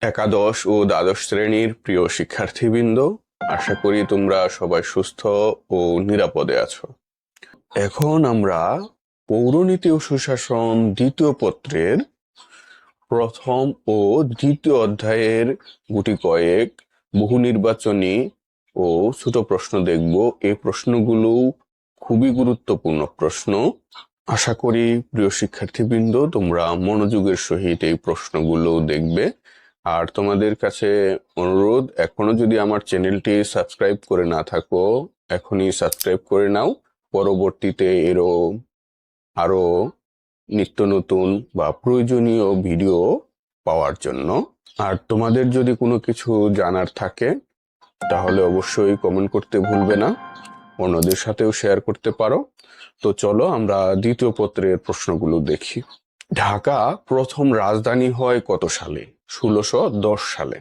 একাদশ ও দ্বাদশ শ্রেণির প্রিয় শিক্ষার্থীবৃন্দ, আশা করি তোমরা সবাই সুস্থ ও নিরাপদে আছো। এখন আমরা পৌরনীতি ও সুশাসন দ্বিতীয় পত্রের প্রথম ও দ্বিতীয় অধ্যায়ের গুটি কয়েক বহু নির্বাচনী ও ছোট প্রশ্ন দেখব। এই প্রশ্নগুলো খুবই গুরুত্বপূর্ণ প্রশ্ন। আশা করি প্রিয় শিক্ষার্থীবৃন্দ, তোমরা মনোযোগের সহিত এই প্রশ্নগুলো দেখবে। আর তোমাদের কাছে অনুরোধ, এখনও যদি আমার চ্যানেলটি সাবস্ক্রাইব করে না থাকো, এখনই সাবস্ক্রাইব করে নাও। পরবর্তীতে এরও আরও নিত্য নতুন বা প্রয়োজনীয় ভিডিও পাওয়ার জন্য। আর তোমাদের যদি কোনো কিছু জানার থাকে, তাহলে অবশ্যই কমেন্ট করতে ভুলবে না। অন্যদের সাথেও শেয়ার করতে পারো। তো চলো আমরা দ্বিতীয় পত্রের প্রশ্নগুলো দেখি। ঢাকা প্রথম রাজধানী হয় কত সালে? ষোলোশো দশ সালে।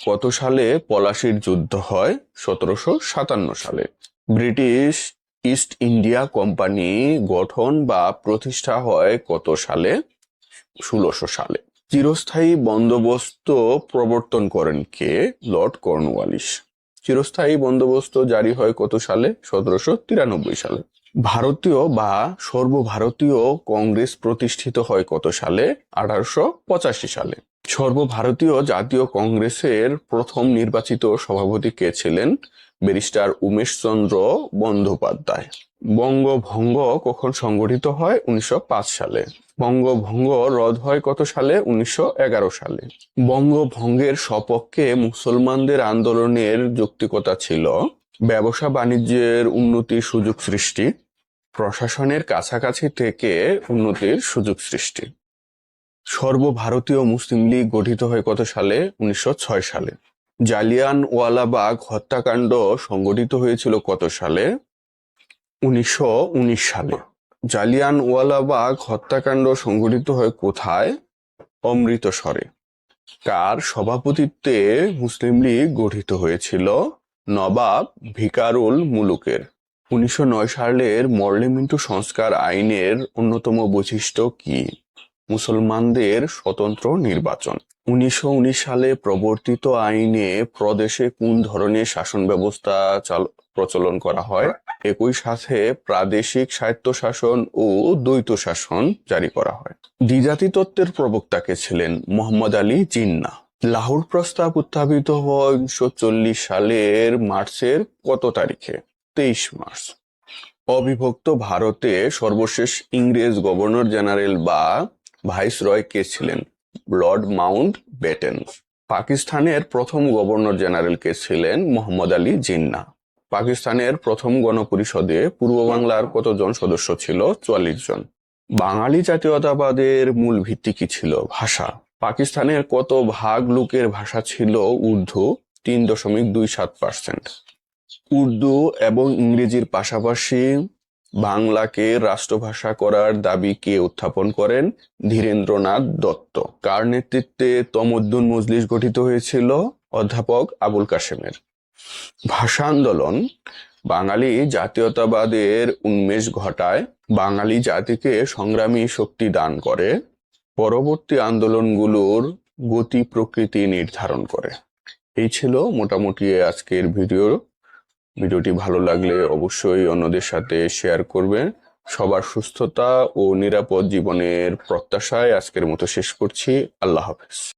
কত সালে পলাশির যুদ্ধ হয়? সতেরোশো সাতান্ন সালে। ব্রিটিশ ইস্ট ইন্ডিয়া কোম্পানি গঠন বা প্রতিষ্ঠা হয় কত সালে? ষোলোশো সালে। চিরস্থায়ী বন্দোবস্ত প্রবর্তন করেন কে? লর্ড কর্নওয়ালিস চিরস্থায়ী বন্দোবস্ত জারি হয় কত সালে? সতেরোশো তিরানব্বই সালে। ভারতীয় বা সর্বভারতীয় কংগ্রেস প্রতিষ্ঠিত হয় কত সালে? আঠারোশো পঁচাশি সালে। সর্বভারতীয় জাতীয় কংগ্রেসের প্রথম নির্বাচিত সভাপতি কে ছিলেন? ব্যারিস্টার উমেশ চন্দ্র বন্দ্যোপাধ্যায়। বঙ্গভঙ্গ কখন সংগঠিত হয়? উনিশশো পাঁচ সালে। বঙ্গভঙ্গ রদ হয় কত সালে? উনিশশো এগারো সালে। বঙ্গভঙ্গের সপক্ষে মুসলমানদের আন্দোলনের যৌক্তিকতা ছিল ব্যবসা বাণিজ্যের উন্নতির সুযোগ সৃষ্টি, প্রশাসনের কাছাকাছি থেকে উন্নতির সুযোগ সৃষ্টি। সর্বভারতীয় মুসলিম লীগ গঠিত হয় কত সালে? উনিশশো ছয় সালে। জালিয়ান ওয়ালাবাগ হত্যাকাণ্ড সংগঠিত হয়েছিল কত সালে? উনিশশো উনিশ সালে। জালিয়ান ওয়ালাবাগ হত্যাকাণ্ড সংগঠিত হয় কোথায়? অমৃতসরে। কার সভাপতিত্বে মুসলিম লীগ গঠিত হয়েছিল? নবাব ভিকারুল মুলুকের। উনিশশো নয় সালের মর্লিমিন্টু সংস্কার আইনের অন্যতম বৈশিষ্ট্য কি? মুসলমানদের স্বতন্ত্র নির্বাচন। উনিশশো উনিশ সালে প্রবর্তিত আইনে প্রদেশে কোন ধরনের শাসন ব্যবস্থা প্রচলন করা হয়? একই সাথে প্রাদেশিক স্বায়ত্তশাসন ও দ্বৈত শাসন জারি করা হয়। দ্বিজাতি তত্ত্বের প্রবক্তাকে ছিলেন? মোহাম্মদ আলী জিন্না। লাহোর প্রস্তাব উত্থাপিত হয় উনিশশো চল্লিশ সালের মার্চের কত তারিখে? তেইশ মার্চ। অবিভক্ত ভারতে সর্বশেষ ইংরেজ গভর্নর জেনারেল বা ভাইসরয় কে ছিলেন? Lord Mountbatten. পাকিস্তানের প্রথম গভর্নর জেনারেল কে ছিলেন? মোহাম্মদ আলী জিন্না। পাকিস্তানের প্রথম গণপরিষদে পূর্ব বাংলার কতজন সদস্য ছিল? চুয়াল্লিশ জন। বাঙালি জাতীয়তাবাদের মূল ভিত্তি কি ছিল? ভাষা। পাকিস্তানের কত ভাগ লোকের ভাষা ছিল? উর্দু তিন দশমিক দুই সাত পার্সেন্ট। উর্দু এবং ইংরেজির পাশাপাশি বাংলাকে রাষ্ট্রভাষা করার দাবি কে উত্থাপন করেন? ধীরেন্দ্রনাথ দত্ত। কার নেতৃত্বে তমদ্দুন মজলিস গঠিত হয়েছিল? অধ্যাপক আবুল কাশেমের। ভাষা আন্দোলন। বাঙালি জাতীয়তাবাদের উন্মেষ ঘটায়। বাঙালি জাতিকে সংগ্রামী শক্তি দান করে। পরবর্তী আন্দোলনগুলোর গতি প্রকৃতি নির্ধারণ করে। এই ছিল মোটামুটি আজকের ভিডিও ভিডিওটি ভালো লাগলে অবশ্যই অন্যদের সাথে শেয়ার করবেন। সবার সুস্থতা ও নিরাপদ জীবনের প্রত্যাশায় আজকের মতো শেষ করছি। আল্লাহ হাফেজ।